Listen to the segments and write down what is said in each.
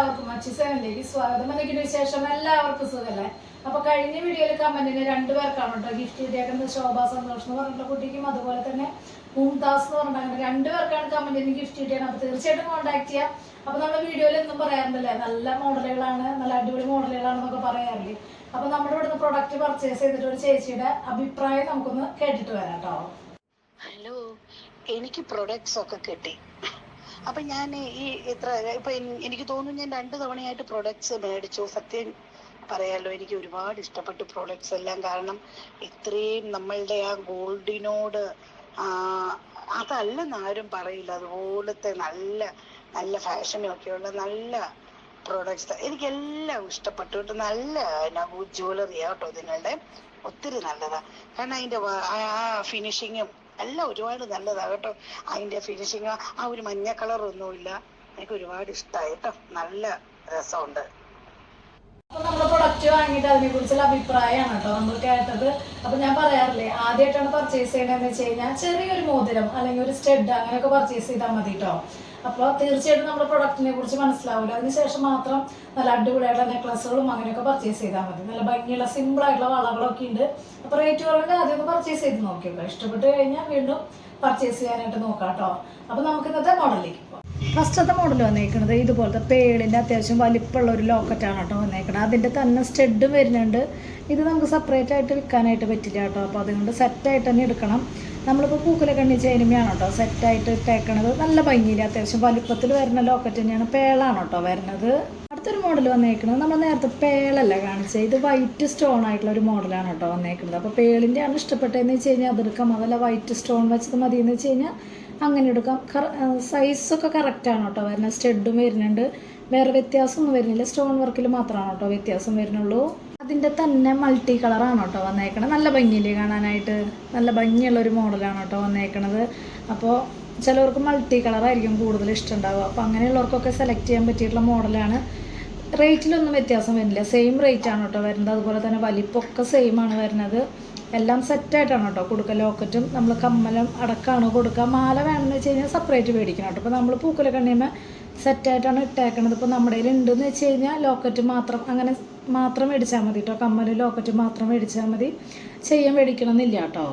എല്ലാവർക്കും അച്ചി സെവനിലേക്ക് സ്വാഗതം. എന്നതിന് വിശേഷം എല്ലാവർക്കും സുഖമല്ലേ അപ്പൊ കഴിഞ്ഞ വീഡിയോയിൽ കമന്റിന് രണ്ടുപേർക്കാണ് കേട്ടോ ഗിഫ്റ്റ് ചെയ്തേക്കുന്നത് ശോഭ സന്തോഷ് എന്ന് പറഞ്ഞിട്ടുള്ള കുട്ടിക്കും അതുപോലെ തന്നെ മുംതാസ് എന്ന് പറഞ്ഞിട്ട് അങ്ങനെ രണ്ടുപേർക്കാണ് കമന്റിന് ഗിഫ്റ്റ് കിട്ടിയത് അപ്പൊ തീർച്ചയായിട്ടും കോൺടാക്ട് ചെയ്യാം. അപ്പൊ നമ്മുടെ വീഡിയോയിൽ എന്നും പറയാറുണ്ടല്ലേ? നല്ല മോഡലുകളാണ് നല്ല അടിപൊളി മോഡലുകളാണെന്നൊക്കെ പറയാറില്ലേ അപ്പൊ നമ്മുടെ ഇവിടുന്ന് പ്രൊഡക്റ്റ് പർച്ചേസ് ചെയ്തിട്ട് ഒരു ചേച്ചിയുടെ അഭിപ്രായം നമുക്കൊന്ന് കേട്ടിട്ട് വരാം കേട്ടോ ഹലോ എനിക്ക് പ്രൊഡക്ട്സ് ഒക്കെ കിട്ടി. അപ്പൊ ഞാൻ ഈ ഇത്ര ഇപ്പൊ എനിക്ക് തോന്നുന്നു ഞാൻ രണ്ട് തവണയായിട്ട് പ്രൊഡക്ട്സ് മേടിച്ചു. സത്യം പറയാലോ എനിക്ക് ഒരുപാട് ഇഷ്ടപ്പെട്ടു പ്രോഡക്ട്സ് എല്ലാം. കാരണം ഇത്രയും നമ്മളുടെ ആ ഗോൾഡിനോട് അതല്ല അതല്ലെന്ന് ആരും പറയില്ല. അതുപോലത്തെ നല്ല നല്ല ഫാഷനും ഒക്കെയുള്ള നല്ല പ്രോഡക്ട്സ് എനിക്കെല്ലാം ഇഷ്ടപ്പെട്ടു. കേട്ടോ നല്ല ജ്വല്ലറി ആട്ടോ നിങ്ങളുടെ ഒത്തിരി നല്ലതാണ് കാരണം അതിന്റെ ആ ഫിനിഷിങ്ങും എല്ലാം ഒരുപാട് നല്ലതാ കേട്ടോ. അതിന്റെ ഫിനിഷിങ് ആ ഒരു മഞ്ഞ കളർ ഒന്നുമില്ല. എനിക്ക് ഒരുപാട് ഇഷ്ടമായി കേട്ടോ. നല്ല രസമുണ്ട്. അപ്പൊ നമ്മുടെ പ്രൊഡക്റ്റ് വാങ്ങിയിട്ട് അതിനെ കുറിച്ചുള്ള അഭിപ്രായമാണ് കേട്ടോ നമ്മൾ കേട്ടത്. അപ്പൊ ഞാൻ പറയാറില്ലേ ആദ്യമായിട്ടാണ് പർച്ചേസ് ചെയ്യണമെന്ന് വെച്ച് കഴിഞ്ഞാൽ ചെറിയൊരു മോതിരം അല്ലെങ്കിൽ ഒരു സ്റ്റഡ് അങ്ങനെയൊക്കെ പർച്ചേസ് ചെയ്താൽ മതി കേട്ടോ അപ്പോൾ തീർച്ചയായിട്ടും നമ്മുടെ പ്രൊഡക്റ്റിനെ കുറിച്ച് മനസ്സിലാവില്ല അതിനുശേഷം മാത്രം നല്ല അടിപൊളിയായിട്ടുള്ള നെക്ലസുകളും അങ്ങനെയൊക്കെ പർച്ചേസ് ചെയ്താൽ മതി. നല്ല ഭംഗിയുള്ള സിമ്പിൾ ആയിട്ടുള്ള വളകളൊക്കെ ഉണ്ട്. അപ്പോൾ റേറ്റ് കുറവിൽ ആദ്യം ഒന്ന് പർച്ചേസ് ചെയ്ത് നോക്കിയോട്ടോ ഇഷ്ടപ്പെട്ട് കഴിഞ്ഞാൽ വീണ്ടും പർച്ചേസ് ചെയ്യാനായിട്ട് നോക്കാം കേട്ടോ അപ്പോൾ നമുക്ക് ഇന്നത്തെ മോഡലിലേക്ക് പോകാം ഫസ്റ്റത്തെ മോഡൽ വന്നേക്കുന്നത് ഇതുപോലത്തെ പേളിന്റെ അത്യാവശ്യം വലിപ്പമുള്ള ഒരു ലോക്കറ്റാണ് കേട്ടോ വന്നേക്കുന്നത് അതിന്റെ തന്നെ സ്റ്റെഡും വരുന്നുണ്ട്. ഇത് നമുക്ക് സെപ്പറേറ്റ് ആയിട്ട് വിൽക്കാനായിട്ട് പറ്റില്ല കേട്ടോ. അപ്പോൾ അതുകൊണ്ട് സെറ്റായിട്ട് തന്നെ എടുക്കണം. നമ്മളിപ്പോൾ പൂക്കല കണ്ണി ചേരുമയാണ് കേട്ടോ സെറ്റായിട്ട് ഇട്ടേക്കണത്. നല്ല ഭംഗിയില്ല അത്യാവശ്യം വലിപ്പത്തിൽ വരുന്ന ലോക്കറ്റ് തന്നെയാണ് പേളാണ് കേട്ടോ വരുന്നത്. അടുത്തൊരു മോഡൽ വന്നേക്കുന്നത് നമ്മൾ നേരത്തെ പേളല്ല കാണിച്ചത് ഇത് വൈറ്റ് സ്റ്റോൺ ആയിട്ടുള്ള ഒരു മോഡലാണ് കേട്ടോ വന്നേക്കുന്നത് അപ്പോൾ പേളിന്റെ ആണ് ഇഷ്ടപ്പെട്ടതെന്ന് വെച്ച് കഴിഞ്ഞാൽ അതെടുക്കാം അതല്ല വൈറ്റ് സ്റ്റോൺ വെച്ചത് മതിയെന്ന് വെച്ച് കഴിഞ്ഞാൽ അങ്ങനെ എടുക്കാം. സൈസൊക്കെ കറക്റ്റാണ് കേട്ടോ വരുന്നത്. സ്റ്റെഡും വരുന്നുണ്ട്. വേറെ വ്യത്യാസമൊന്നും വരുന്നില്ല. സ്റ്റോൺ വർക്കിൽ മാത്രമാണ് കേട്ടോ വ്യത്യാസം വരുന്നുള്ളൂ. അതിന്റെ തന്നെ മൾട്ടി കളറാണ് കേട്ടോ വന്നേക്കണത്. നല്ല ഭംഗിയില്ലേ കാണാനായിട്ട്? നല്ല ഭംഗിയുള്ള ഒരു മോഡലാണ് കേട്ടോ വന്നേക്കണത്. അപ്പോൾ ചിലവർക്ക് മൾട്ടി കളറായിരിക്കും കൂടുതൽ ഇഷ്ടമുണ്ടാവുക. അപ്പോൾ അങ്ങനെയുള്ളവർക്കൊക്കെ സെലക്ട് ചെയ്യാൻ പറ്റിയിട്ടുള്ള മോഡലാണ് റേറ്റിലൊന്നും വ്യത്യാസം വരുന്നില്ല. സെയിം റേറ്റ് ആണ് കേട്ടോ വരുന്നത്. അതുപോലെ തന്നെ വലിപ്പമൊക്കെ സെയിം ആണ് വരുന്നത്. എല്ലാം സെറ്റായിട്ടാണ് കേട്ടോ കൊടുക്കുക. ലോക്കറ്റും നമ്മൾ കമ്മലും അടക്കമാണ് കൊടുക്കുക. മാല വേണമെന്ന് വെച്ച് കഴിഞ്ഞാൽ സെപ്പറേറ്റ് മേടിക്കണം കേട്ടോ. അപ്പോൾ നമ്മൾ പൂക്കല കണ്ണിയുമ്പോൾ സെറ്റായിട്ടാണ് ഇട്ടേക്കണത്. ഇപ്പോൾ നമ്മുടെ കയ്യിൽ ഉണ്ടെന്ന് വെച്ച് കഴിഞ്ഞാൽ ലോക്കറ്റ് മാത്രം അങ്ങനെ മാത്രം മേടിച്ചാൽ മതി കേട്ടോ. കമ്മലും ലോക്കറ്റ് മാത്രം മേടിച്ചാൽ മതി. ചെയ്യാൻ മേടിക്കണമെന്നില്ല കേട്ടോ.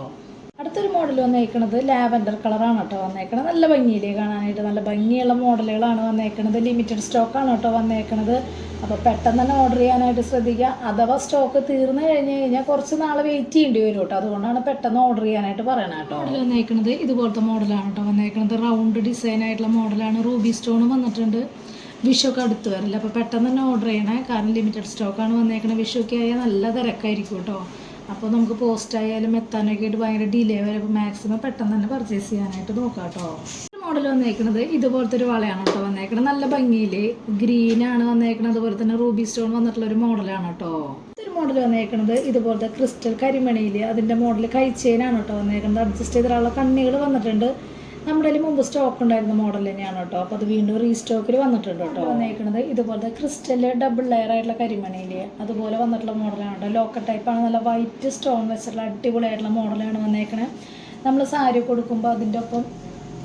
അടുത്തൊരു മോഡൽ വന്നേക്കണത് ലാവൻഡർ കളറാണ് കേട്ടോ വന്നേക്കണത്. നല്ല ഭംഗിയിലേ കാണാനായിട്ട്. നല്ല ഭംഗിയുള്ള മോഡലുകളാണ് വന്നേക്കണത്. ലിമിറ്റഡ് സ്റ്റോക്കാണ് കേട്ടോ വന്നേക്കണത്. അപ്പോൾ പെട്ടെന്ന് തന്നെ ഓർഡർ ചെയ്യാനായിട്ട് ശ്രദ്ധിക്കുക. അഥവാ സ്റ്റോക്ക് തീർന്നു കഴിഞ്ഞ് കഴിഞ്ഞാൽ കുറച്ച് നാൾ വെയിറ്റ് ചെയ്യേണ്ടി വരും കേട്ടോ. അതുകൊണ്ടാണ് പെട്ടെന്ന് ഓർഡർ ചെയ്യാനായിട്ട് പറയണത് കേട്ടോ. മോഡൽ വന്നേക്കുന്നത് ഇതുപോലത്തെ മോഡലാണ് കേട്ടോ വന്നേക്കുന്നത് റൗണ്ട് ഡിസൈൻ ആയിട്ടുള്ള മോഡലാണ് റൂബി സ്റ്റോൺ വന്നിട്ടുണ്ട്. വിഷുവൊക്കെ അടുത്ത് വരില്ല. അപ്പോൾ പെട്ടെന്ന് തന്നെ ഓർഡർ ചെയ്യണേ. കാരണം ലിമിറ്റഡ് സ്റ്റോക്കാണ് വന്നേക്കുന്നത് വിഷുവൊക്കെ ആയാൽ നല്ല തിരക്കായിരിക്കും കേട്ടോ. അപ്പോൾ നമുക്ക് പോസ്റ്റ് ആയാലും എത്താനൊക്കെ ആയിട്ട് ഭയങ്കര ഡിലേ വരും. അപ്പോൾ മാക്സിമം പെട്ടെന്ന് തന്നെ പർച്ചേസ് ചെയ്യാനായിട്ട് നോക്കാം കേട്ടോ. മോഡൽ വന്നേക്കുന്നത് ഇതുപോലത്തെ ഒരു വളയാണ് കേട്ടോ വന്നേക്കണത്. നല്ല ഭംഗിയിൽ ഗ്രീൻ ആണ് വന്നേക്കുന്നത് അതുപോലെ തന്നെ റൂബി സ്റ്റോൺ വന്നിട്ടുള്ള ഒരു മോഡലാണ് കേട്ടോ. ഒരു മോഡൽ വന്നേക്കണത്. ഇതുപോലത്തെ ക്രിസ്റ്റൽ കരിമണിയിൽ അതിന്റെ മോഡൽ കൈച്ചേനാണ് കേട്ടോ വന്നേക്കുന്നത് അഡ്ജസ്റ്റ് ചെയ്തിട്ടുള്ള കണ്ണികൾ വന്നിട്ടുണ്ട്. നമ്മുടെ കയ്യിൽ മുമ്പ് സ്റ്റോക്ക് ഉണ്ടായിരുന്ന മോഡൽ തന്നെയാണ് കേട്ടോ. അപ്പോൾ അത് വീണ്ടും റീസ്റ്റോക്കിൽ വന്നിട്ടുണ്ട് കേട്ടോ. വന്നേക്കുന്നത് ഇതുപോലത്തെ ക്രിസ്റ്റൽ ഡബിൾ ലെയർ ആയിട്ടുള്ള കരിമണിയിൽ അതുപോലെ വന്നിട്ടുള്ള മോഡലാണ് കേട്ടോ. ലോക്കൽ ടൈപ്പാണ് നല്ല വൈറ്റ് സ്റ്റോൺ വെച്ചിട്ടുള്ള അടിപൊളിയായിട്ടുള്ള മോഡലാണ് വന്നേക്കണത്. നമ്മൾ സാരി കൊടുക്കുമ്പോൾ അതിന്റെ ഒപ്പം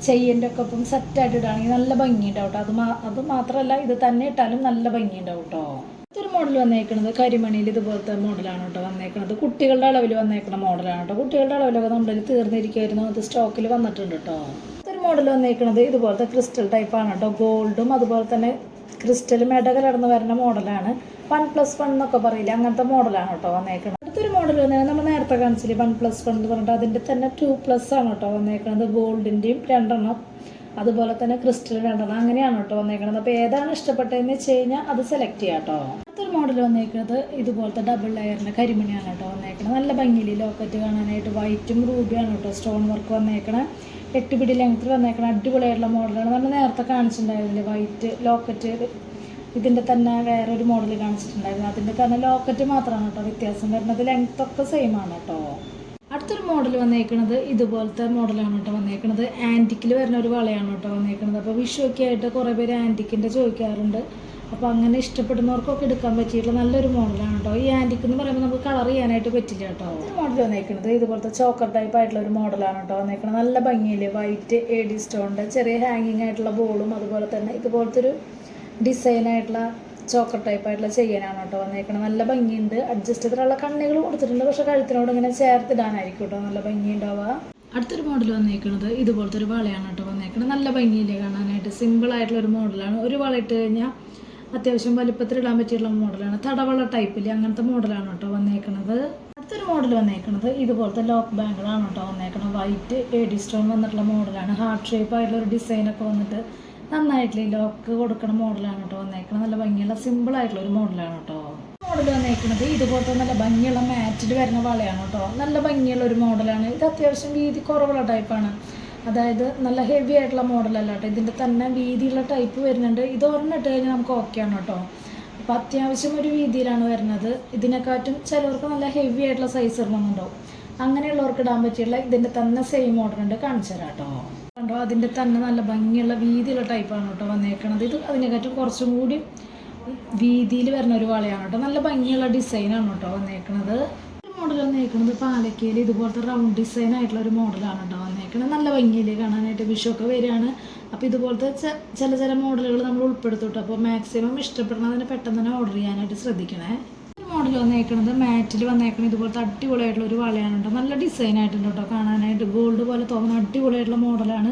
ചെയ്യന്റെ ഒക്കെ ഒപ്പം സെറ്റായിട്ട് ഇടുകയാണെങ്കിൽ നല്ല ഭംഗിയുണ്ടാവും കേട്ടോ അത് അത് മാത്രമല്ല ഇത് തന്നെ ഇട്ടാലും നല്ല ഭംഗിയുണ്ടാവും കേട്ടോ ഇതൊരു മോഡൽ വന്നേക്കുന്നത് കരിമണിയിൽ ഇതുപോലത്തെ മോഡലാണ് കേട്ടോ വന്നേക്കുന്നത് കുട്ടികളുടെ അളവിൽ വന്നേക്കുന്ന മോഡലാണ് കേട്ടോ കുട്ടികളുടെ അളവിലൊക്കെ നമ്മുടെ തീർന്നിരിക്കുമായിരുന്നു അത് സ്റ്റോക്കിൽ വന്നിട്ടുണ്ട് കേട്ടോ ഇതൊരു മോഡൽ വന്നേക്കുന്നത് ഇതുപോലത്തെ ക്രിസ്റ്റൽ ടൈപ്പാണ് കേട്ടോ ഗോൾഡും അതുപോലെ തന്നെ ക്രിസ്റ്റൽ മെഡ കലർന്ന് വരുന്ന മോഡലാണ് വൺ പ്ലസ് വൺ എന്നൊക്കെ പറയില്ല അങ്ങനത്തെ മോഡലാണ് കേട്ടോ വന്നേക്കുന്നത് മോഡൽ വന്നേക്കുന്നത് നമ്മൾ നേരത്തെ കാണിച്ചില്ലേ? വൺ പ്ലസ് വൺ എന്ന് പറഞ്ഞിട്ട് അതിന്റെ തന്നെ ടു പ്ലസ് ആണ് കേട്ടോ വന്നേക്കുന്നത് ഗോൾഡിന്റെയും രണ്ടെണ്ണം. അതുപോലെ തന്നെ ക്രിസ്റ്റൽ രണ്ടെണ്ണം. അങ്ങനെയാണ് കേട്ടോ വന്നേക്കുന്നത് അപ്പോൾ ഏതാണ് ഇഷ്ടപ്പെട്ടതെന്ന് വെച്ച് കഴിഞ്ഞാൽ അത് സെലക്ട് ചെയ്യാം കേട്ടോ. അടുത്തൊരു മോഡൽ വന്നേക്കുന്നത് ഇതുപോലത്തെ ഡബിൾ ലെയറിന്റെ കരിമണിയാണ് കേട്ടോ വന്നേക്കുന്നത് നല്ല ഭംഗിയിൽ ലോക്കറ്റ് കാണാനായിട്ട് വൈറ്റും റൂബിയാണ് കേട്ടോ സ്റ്റോൺ വർക്ക് വന്നേക്കണേ. എട്ട് പിടി ലെങ്ത്തിൽ വന്നേക്കണം. അടിപൊളിയായിട്ടുള്ള മോഡലാണ് നമ്മൾ നേരത്തെ കാണിച്ചിട്ടുണ്ടായിരുന്നില്ലേ? വൈറ്റ് ലോക്കറ്റ് ഇതിന്റെ തന്നെ വേറൊരു മോഡൽ കാണിച്ചിട്ടുണ്ടായിരുന്നു. അതിന്റെ തന്നെ ലോക്കറ്റ് മാത്രമാണ് കേട്ടോ വ്യത്യാസം വരുന്നത്. ലെങ്ത് ഒക്കെ സെയിം ആണ് കേട്ടോ. അടുത്തൊരു മോഡൽ വന്നേക്കണത് ഇതുപോലത്തെ മോഡലാണ് കേട്ടോ വന്നേക്കണത്. ആന്റിക്കിൽ വരുന്ന ഒരു വളയാണ് കേട്ടോ വന്നേക്കുന്നത് അപ്പോൾ വിഷുവൊക്കെ ആയിട്ട് കുറേ പേര് ആന്റിക്കിന്റെ ചോദിക്കാറുണ്ട്. അപ്പോൾ അങ്ങനെ ഇഷ്ടപ്പെടുന്നവർക്കൊക്കെ എടുക്കാൻ പറ്റിയിട്ടുള്ള നല്ലൊരു മോഡലാണ് കേട്ടോ. ഈ ആന്റിക്ക് എന്ന് പറയുമ്പോൾ നമുക്ക് കളർ ചെയ്യാനായിട്ട് പറ്റില്ല കേട്ടോ. ഈ മോഡൽ വന്നേക്കുന്നത് ഇതുപോലത്തെ ചോക്കർ ടൈപ്പ് ആയിട്ടുള്ള ഒരു മോഡലാണ് കേട്ടോ വന്നേക്കുന്നത് നല്ല ഭംഗിയിൽ വൈറ്റ് എ ഡി സ്റ്റോണിന്റെ ചെറിയ ഹാങ്ങിങ് ആയിട്ടുള്ള ബോളും അതുപോലെ തന്നെ ഇതുപോലത്തെ ഒരു ഡിസൈൻ ആയിട്ടുള്ള ചോക്കർ ടൈപ്പ് ആയിട്ടുള്ള ചെയ്യാനാണ് കേട്ടോ വന്നേക്കണം നല്ല ഭംഗിയുണ്ട്. അഡ്ജസ്റ്റ് ചെയ്തിട്ടുള്ള കണ്ണികൾ കൊടുത്തിട്ടുണ്ട് പക്ഷെ കഴുത്തിനോട് ഇങ്ങനെ ചേർത്തിടാനായിരിക്കും കേട്ടോ. നല്ല ഭംഗിയുണ്ടാവുക. അടുത്തൊരു മോഡൽ വന്നേക്കുന്നത് ഇതുപോലത്തെ ഒരു വളയാണ് കേട്ടോ വന്നേക്കുന്നത് നല്ല ഭംഗിയില്ലേ കാണാനായിട്ട്. സിമ്പിൾ ആയിട്ടുള്ള ഒരു മോഡലാണ് ഒരു വള ഇട്ട് കഴിഞ്ഞാൽ അത്യാവശ്യം വലിപ്പത്തിൽ ഇടാൻ പറ്റിയുള്ള മോഡലാണ് തടവള ടൈപ്പിൽ അങ്ങനത്തെ മോഡലാണ് കേട്ടോ വന്നേക്കുന്നത് അടുത്തൊരു മോഡൽ വന്നേക്കുന്നത് ഇതുപോലത്തെ ലോക്ക് ബാങ്കുകളാണ് കേട്ടോ വന്നേക്കുന്നത് വൈറ്റ് എഡി സ്റ്റോൺ വന്നിട്ടുള്ള മോഡലാണ് ഹാർട്ട് ഷേപ്പ് ആയിട്ടുള്ള ഒരു ഡിസൈനൊക്കെ വന്നിട്ട് നന്നായിട്ടില്ല? ലോക്ക് കൊടുക്കുന്ന മോഡലാണ് കേട്ടോ വന്നേക്കുന്നത് നല്ല ഭംഗിയുള്ള സിമ്പിൾ ആയിട്ടുള്ള ഒരു മോഡലാണ് കേട്ടോ മോഡൽ വന്നേക്കുന്നത് ഇതുപോലത്തെ നല്ല ഭംഗിയുള്ള മാറ്റിൽ വരുന്ന വളയാണ് കേട്ടോ നല്ല ഭംഗിയുള്ള ഒരു മോഡലാണ് ഇത് അത്യാവശ്യം വീതി കുറവുള്ള ടൈപ്പാണ് അതായത് നല്ല ഹെവി ആയിട്ടുള്ള മോഡലല്ല കേട്ടോ ഇതിന്റെ തന്നെ വീതിയുള്ള ടൈപ്പ് വരുന്നുണ്ട്. ഇത് ഒരെണ്ണിട്ട് കഴിഞ്ഞാൽ നമുക്ക് ഓക്കെയാണ് കേട്ടോ അപ്പോൾ അത്യാവശ്യം ഒരു വീതിയിലാണ് വരുന്നത്. ഇതിനെക്കാട്ടും ചിലവർക്ക് നല്ല ഹെവി ആയിട്ടുള്ള സൈസ് ഇടണമെന്നുണ്ടാവും. അങ്ങനെയുള്ളവർക്ക് ഇടാൻ പറ്റിയുള്ള ഇതിന്റെ തന്നെ സെയിം മോഡൽ ഉണ്ട്. കാണിച്ചു തരാം കേട്ടോ കണ്ടോ? അതിന്റെ തന്നെ നല്ല ഭംഗിയുള്ള വീതിയുള്ള ടൈപ്പാണ് കേട്ടോ വന്നേക്കണത്. ഇത് അതിനെക്കാട്ടും കുറച്ചും കൂടി വീതിയിൽ വരുന്ന ഒരു വളയാണ് കേട്ടോ. നല്ല ഭംഗിയുള്ള ഡിസൈനാണ് കേട്ടോ വന്നേക്കണത്. മോഡൽ വന്നേക്കുന്നത് പാലക്കയിൽ ഇതുപോലത്തെ റൗണ്ട് ഡിസൈൻ ആയിട്ടുള്ള ഒരു മോഡലാണ് കേട്ടോ വന്നേക്കണത്. നല്ല ഭംഗിയിൽ കാണാനായിട്ട് വിഷുവൊക്കെ വരികയാണ്. അപ്പോൾ ഇതുപോലത്തെ ചില ചില മോഡലുകൾ നമ്മൾ ഉൾപ്പെടുത്തും അപ്പോൾ മാക്സിമം ഇഷ്ടപ്പെടുന്നതിന് പെട്ടെന്ന് തന്നെ ഓർഡർ ചെയ്യാനായിട്ട് ശ്രദ്ധിക്കണേ. മോഡൽ വന്നേക്കണത് മാറ്റിൽ വന്നേക്കണത് ഇതുപോലത്തെ അടിപൊളിയായിട്ടുള്ള ഒരു വളയാണ് കേട്ടോ നല്ല ഡിസൈൻ ആയിട്ടുണ്ട് കേട്ടോ കാണാനായിട്ട്. ഗോൾഡ് പോലെ തോന്നുന്ന അടിപൊളിയായിട്ടുള്ള മോഡലാണ്.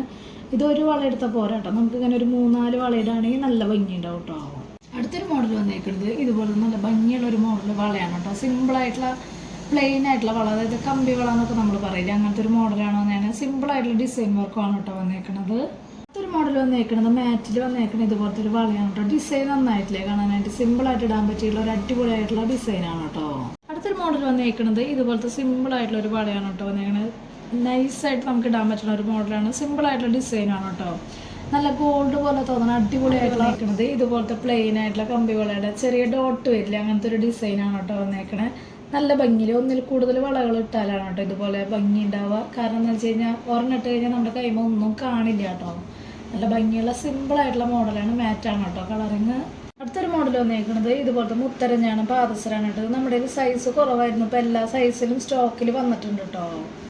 ഇതൊരു വള എടുത്താൽ പോരാ കേട്ടോ. നമുക്ക് ഇങ്ങനെ ഒരു മൂന്നാൽ വളയിടാണെങ്കിൽ നല്ല ഭംഗിയുണ്ടാവും കേട്ടോ. അടുത്തൊരു മോഡൽ വന്നേക്കുന്നത് ഇതുപോലെ നല്ല ഭംഗിയുള്ള ഒരു മോഡൽ വളയാണ് കേട്ടോ. സിമ്പിളായിട്ടുള്ള പ്ലെയിൻ ആയിട്ടുള്ള വള. അതായത് കമ്പി വള എന്നൊക്കെ നമ്മൾ പറയില്ല. അങ്ങനത്തെ ഒരു മോഡലാണ് സിമ്പിൾ സിമ്പിളായിട്ടുള്ള ഡിസൈൻ വർക്കാണ് കേട്ടോ വന്നേക്കുന്നത് അടുത്തൊരു മോഡൽ വന്നേക്കണത് മാറ്റിൽ വന്നേക്കണത് ഇതുപോലത്തെ ഒരു വളയാണ് കേട്ടോ ഡിസൈൻ നന്നായിട്ടില്ലേ കാണാനായിട്ട്? സിമ്പിളായിട്ട് ഇടാൻ പറ്റിയുള്ള ഒരു അടിപൊളിയായിട്ടുള്ള ഡിസൈനാണ് കേട്ടോ അടുത്തൊരു മോഡൽ വന്നേക്കണത് ഇതുപോലത്തെ സിമ്പിളായിട്ടുള്ള ഒരു വളയാണ് കേട്ടോ വന്നേക്കണത്. നൈസായിട്ട് നമുക്ക് ഇടാൻ പറ്റുന്ന ഒരു മോഡലാണ് സിമ്പിളായിട്ടുള്ള ഡിസൈനാണ് കേട്ടോ നല്ല ഗോൾഡ് പോലെ തോന്നണം അടിപൊളിയായിട്ടുള്ള നിൽക്കുന്നത് ഇതുപോലത്തെ പ്ലെയിൻ ആയിട്ടുള്ള കമ്പി വളയുടെ ചെറിയ ഡോട്ട് വരില്ല. അങ്ങനത്തെ ഒരു ഡിസൈനാണ് കേട്ടോ വന്നേക്കണേ. നല്ല ഭംഗിയിൽ ഒന്നിൽ കൂടുതൽ വളകൾ ഇട്ടാലാണ് കേട്ടോ ഇതുപോലെ ഭംഗി ഉണ്ടാവുക കാരണം എന്ന് വെച്ച് കഴിഞ്ഞാൽ ഒരെണ്ണം ഇട്ട് കഴിഞ്ഞാൽ നമ്മുടെ കൈമ ഒന്നും കാണില്ല കേട്ടോ നല്ല ഭംഗിയുള്ള സിമ്പിൾ ആയിട്ടുള്ള മോഡലാണ് മാറ്റാണ് കേട്ടോ കളറിങ് അടുത്തൊരു മോഡൽ വന്നേക്കുന്നത് ഇതുപോലത്തെ മുത്തരഞ്ഞാണ് പാദസരാണ് കേട്ടോ. നമ്മുടെ സൈസ് കുറവായിരുന്നു ഇപ്പോൾ എല്ലാ സൈസിലും സ്റ്റോക്കിൽ വന്നിട്ടുണ്ട് കേട്ടോ.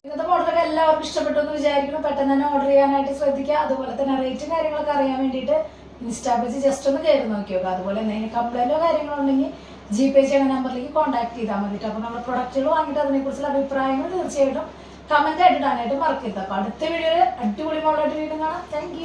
ഇന്നത്തെ മോഡലൊക്കെ എല്ലാവർക്കും ഇഷ്ടപ്പെട്ടു എന്ന് വിചാരിക്കണം പെട്ടെന്ന് തന്നെ ഓർഡർ ചെയ്യാനായിട്ട് ശ്രദ്ധിക്കുക. അതുപോലെ തന്നെ റേറ്റും കാര്യങ്ങളൊക്കെ അറിയാൻ വേണ്ടിയിട്ട് ഇൻസ്റ്റാ പേജ് ജസ്റ്റ് ഒന്ന് കയറി നോക്കി അതുപോലെ എന്തെങ്കിലും കംപ്ലൈന്റോ കാര്യങ്ങളോ ഉണ്ടെങ്കിൽ ജി പേ ചെയ്യുന്ന നമ്പറിലേക്ക് കോൺടാക്ട് ചെയ്താൽ മതിട്ടോ അപ്പോൾ നമ്മുടെ പ്രൊഡക്റ്റുകൾ വാങ്ങിയിട്ട് അതിനെക്കുറിച്ചുള്ള അഭിപ്രായങ്ങൾ തീർച്ചയായിട്ടും കമന്റ് ആയിട്ട് ഇടാനായിട്ട് മറക്കരുത്. അപ്പൊ അടുത്ത വീഡിയോയിൽ അടിപൊളി മോളായിട്ട് വീണ്ടും കാണാം. താങ്ക്